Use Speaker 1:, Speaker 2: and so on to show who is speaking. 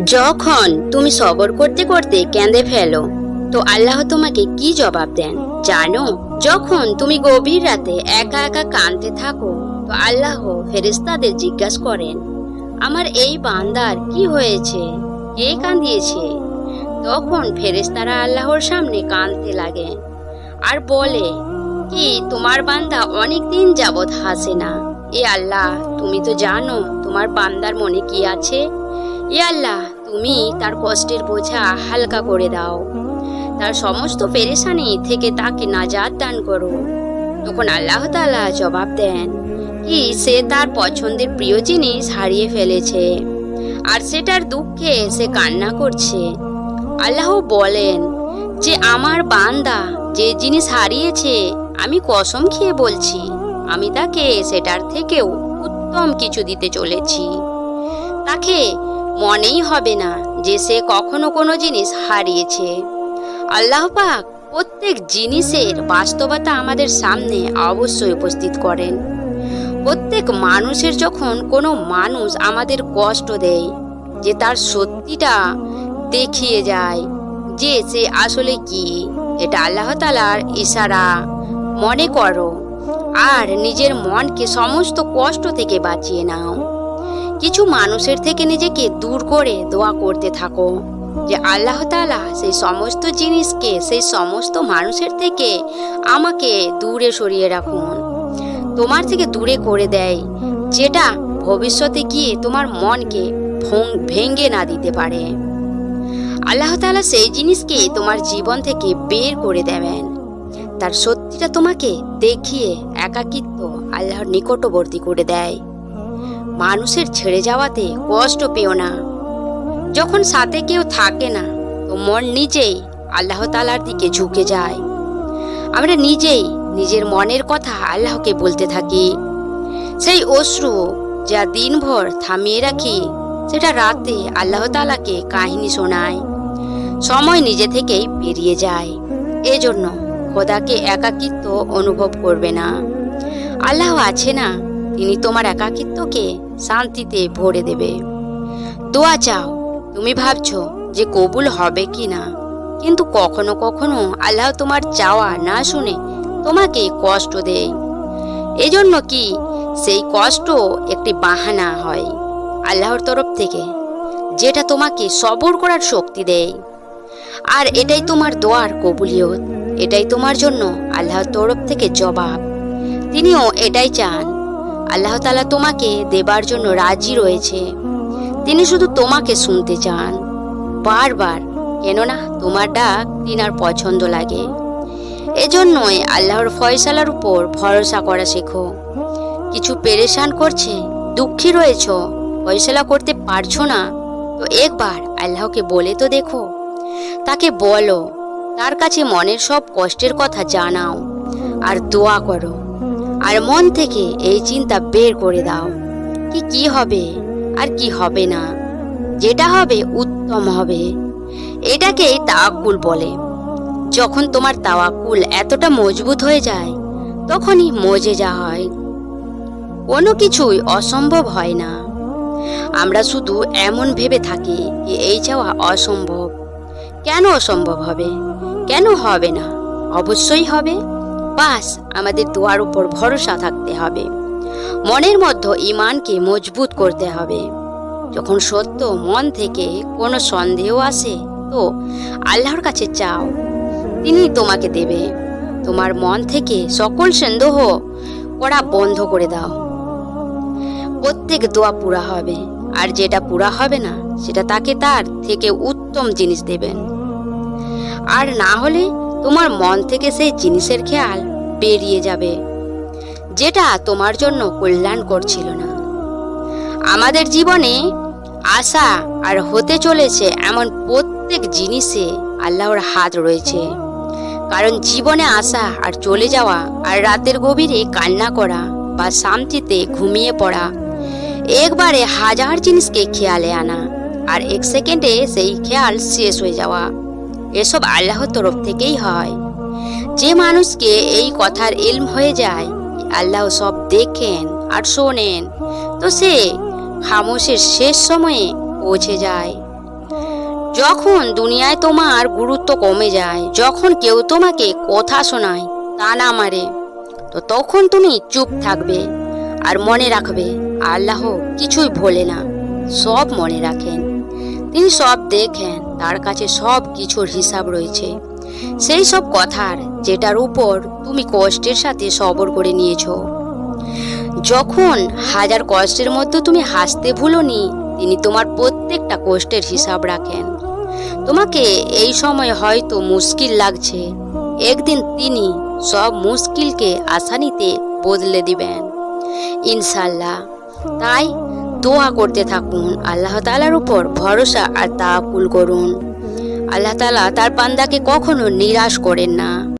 Speaker 1: যখন তুমি সবর করতে করতে কেঁদে ফেলো, তো আল্লাহ তোমাকে কি জবাব দেন? জানো, যখন তুমি গভীর রাতে একা একা কাঁদতে থাকো, তো আল্লাহ ফেরেস্তাদের জিজ্ঞাসা করেন, আমার এই বান্দার কি হয়েছে? কে কাঁদিয়েছে? তখন ফেরেস্তারা আল্লাহর সামনে কাঁদতে লাগে আর বলে, কি তোমার বান্দা অনেক দিন যাবৎ হাসে না? এ আল্লাহ, তুমি তো জানো তোমার বান্দার মনে কি আছে? এ আল্লাহ তুমি তার কষ্টের বোঝা হালকা করে দাও। তার সমস্ত পেরেশানি থেকে তাকে নাজাত দান করো। তখন আল্লাহ তাআলা জবাব দেন কি, সে তার পছন্দের প্রিয় জিনিস হারিয়ে ফেলেছে আর সেটার দুঃখে সে কান্না করছে। আল্লাহ বলেন, যে আমার বান্দা যে জিনিস হারিয়েছে, আমি কসম খেয়ে বলছি, আমি তাকে সেটার থেকেও উত্তম কিছু দিতে চলেছি। তাকে মনেই হবে না যে সে কখনো কোনো জিনিস হারিয়েছে। আল্লাহ পাক প্রত্যেক জিনিসের বাস্তবতা আমাদের সামনে অবশ্যই উপস্থিত করেন। প্রত্যেক মানুষের যখন কোনো মানুষ আমাদের কষ্ট দেয়, যে তার সত্যিটা দেখিয়ে যায়, যে সে আসলে কি, এটা আল্লাহ তালার ইশারা, মনে করো। আর নিজের মনকে সমস্ত কষ্ট থেকে বাঁচিয়ে নাও। কিছু মানুষের থেকে নিজেকে দূর করে দোয়া করতে থাকো। যে আল্লাহ তাআলা সেই সমস্ত জিনিসকে, সেই সমস্ত মানুষের থেকে আমাকে দূরে সরিয়ে রাখুন। তোমার থেকে দূরে করে দেয়, যেটা ভবিষ্যতে গিয়ে তোমার মনকে ভং- ভেঙে না দিতে পারে। আল্লাহ তাআলা সেই জিনিসকে তোমার জীবন থেকে বের করে দেবেন। তার সত্যিটা তোমাকে দেখিয়ে একাকিত্ব আল্লাহর নিকটবর্তী করে দেয়। মানুষের ছেড়ে যাওয়াতে কষ্ট পেও না। যখন সাথে কেউ থাকে না, তো মন নিজেই আল্লাহ তালার দিকে ঝুঁকে যায়। আমরা নিজেই নিজের মনের কথা আল্লাহকে বলতে থাকি। সেই অশ্রু যা দিনভর থামিয়ে রাখি, সেটা রাতে আল্লাহ তালাকে কাহিনী শোনায়। সময় নিজে থেকেই পেরিয়ে যায়। এজন্য খোদাকে একাকিত্ব অনুভব করবে না। আল্লাহ আছে না, তিনি তোমার একাকিত্বকে শান্তিতে ভরে দেবে। দোয়া চাও। তুমি ভাবছ যে কবুল হবে কি না। কিন্তু কখনো কখনো আল্লাহ তোমার চাওয়া না শুনে তোমাকে কষ্ট দেয়। এজন্য কি সেই কষ্ট একটি বাহানা হয় আল্লাহর তরফ থেকে, যেটা তোমাকে সবর করার শক্তি দেয়। আর এটাই তোমার দোয়ার কবুলিয়ত, এটাই তোমার জন্য আল্লাহর তরফ থেকে জবাব। তিনিও এটাই চান। আল্লাহ তালা তোমাকে দেবার জন্য রাজি রয়েছে। তিনি শুধু তোমাকে শুনতে চান। বারবার, কেননা তোমার ডাক তিনার পছন্দ লাগে। এজন্যই আল্লাহর ফয়সালার উপর ভরসা করা শেখো। কিছু পেরেশান করছে, দুঃখী রয়েছ, ফয়সালা করতে পারছ না, তো একবার আল্লাহকে বলে তো দেখো। তাকে বলো, তার কাছে মনের সব কষ্টের কথা জানাও, আর দোয়া করো। আর মন থেকে এই চিন্তা বের করে দাও কি কি হবে আর কি হবে না। যেটা হবে উত্তম হবে। এটাকেই তাওয়াক্কুল বলে। যখন তোমার তাওয়াক্কুল এতটা মজবুত হয়ে যায়, তখনই মজে যা হয়। কোনো কিছুই অসম্ভব হয় না। আমরা শুধু এমন ভেবে থাকি যে এই চাওয়া অসম্ভব। কেন অসম্ভব হবে? কেন হবে না? অবশ্যই হবে। বাস আমাদের দোয়ার উপর ভরসা থাকতে হবে। মনের মধ্যে ইমানকে মজবুত করতে হবে। যখন সত্য মন থেকে কোনো সন্দেহ আসে, তো আল্লাহর কাছে চাও। তিনি তোমাকে দেবে। তোমার মন থেকে সকল সন্দেহ করা বন্ধ করে দাও। প্রত্যেক দোয়া পুরা হবে, আর যেটা পুরা হবে না, সেটা তাকে তার থেকে উত্তম জিনিস দেবেন। আর না হলে তোমার মন থেকে সেই জিনিসের খেয়াল বেরিয়ে যাবে, যেটা তোমার জন্য কল্যাণ করছিল না। আমাদের জীবনে আশা আর হতে চলেছে এমন প্রত্যেক জিনিসে আল্লাহর হাত রয়েছে, কারণ জীবনে আসা আর চলে যাওয়া আর রাতের গভীরে কান্না করা বা শান্তিতে ঘুমিয়ে পড়া, একবারে হাজার জিনিসকে খেয়ালে আনা, আর এক সেকেন্ডে সেই খেয়াল শেষ হয়ে যাওয়া। এসব আল্লাহর তরফ থেকেই হয়। যে মানুষকে এই কথার ইলম হয়ে যায়, আল্লাহ সব দেখেন আর শোনেন। তো সে খামোশের শেষ সময়ে পৌঁছে যায়। যখন দুনিয়ায় তোমার গুরুত্ব কমে যায়, যখন কেউ তোমাকে কথা শোনায় তা না মারে, তো তখন তুমি চুপ থাকবে আর মনে রাখবে, আল্লাহ কিছুই ভোলে না, সব মনে রাখেন। তিনি সব দেখেন। তার কাছে সব কিছুর হিসাব রয়েছে। সেই সব কথার যেটার উপর তুমি কষ্টের সাথে সবর করে নিয়েছো। যখন হাজার কষ্টের মধ্যে তুমি হাসতে ভুলোনি, তিনি তোমার প্রত্যেকটা কষ্টের হিসাব রাখেন। তোমাকে এই সময় হয়তো মুশকিল লাগছে। একদিন তিনি সব মুশকিলকে আসানিতে বদলে দিবেন। ইনশাল্লাহ তাই দোয়া করতে থাকুন। আল্লাহ তালার উপর ভরসা আর তা করুন। আল্লাহ তালা তার পান্দাকে কখনো নিরাশ করেন না।